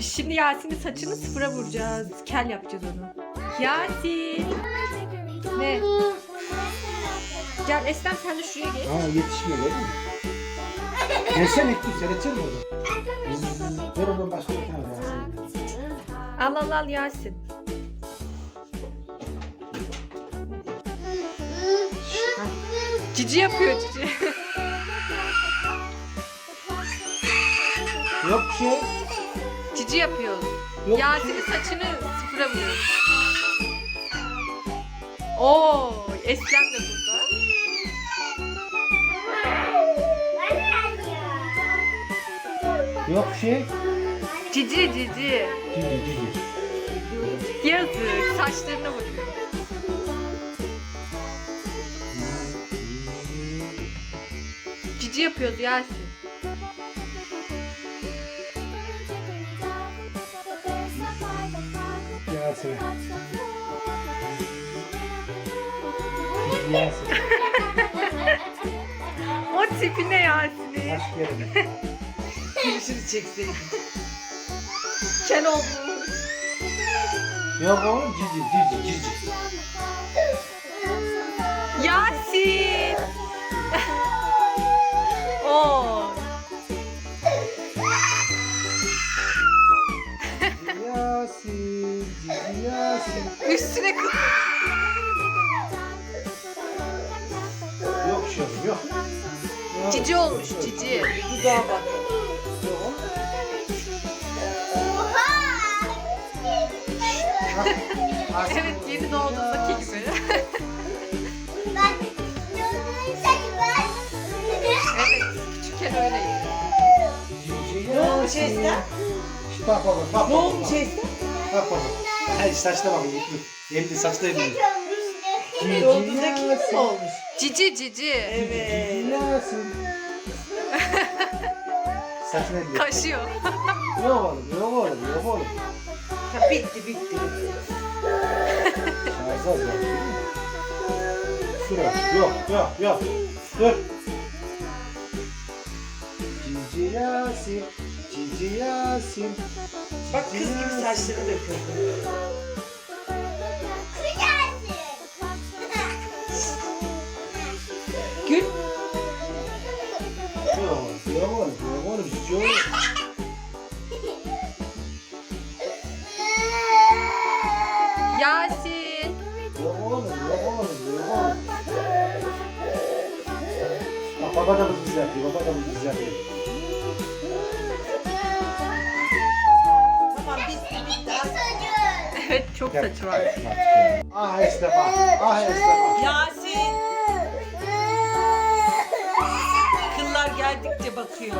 Şimdi Yasin'in saçını sıfıra vuracağız. Kel yapacağız onu. Yasin. Ne? Gel Eslem sen de şuraya geç. Ha yetişmiyor değil mi? Gelsene ekmek seyredecek mi orada? Zzz, Ver oradan başka bir tane daha. Al al al Yasin. Cici yapıyor cici. Yok bir şey. Cici yapıyor. Yok Yasin'in saçını sıfıra vuruyor. Oo, Eslem de burada. Yok şey. Cici cici. Cici cici. Yazık saçlarına vuruyor. Cici yapıyordu Yasin. Yasin. Yasin. O tipi ne Yasin'in? Aşk yerine. Gülüşünü çekseydin. Kel olmuş. Yok oğlum cici cici cici. Üstüne kız. Yok şey yok. Cici olmuş cici. Dudağa bak. Evet yeni doğduğundaki gibi. evet küçükken öyleydi. Ne olmuş Bak bak. Ne olmuş bak. Esra? Bak baba. Hayır saçta bak. Elinde saçta elinde. Cici Doğduğundaki gibi mi Yasin. olmuş? Cici cici. Evet. Yasin. Saçına elinde. Kaşıyor. Yok oğlum yok oğlum yok oğlum. Ha, bitti bitti. Şarjaz ya. Şuraya. Yok yok yok. Dur. Cici Yasin. Cici Yasin. Bak kız gibi saçları döküldü. Gül. Yok oğlum. Cici oğlum. Yasin. Yok oğlum. Bak baba da bunu güzel yapıyor. Baba da bunu güzel yapıyor. Evet çok saçı var. Ah bak. Ah Esra bak. Yasin. Kıllar geldikçe bakıyor.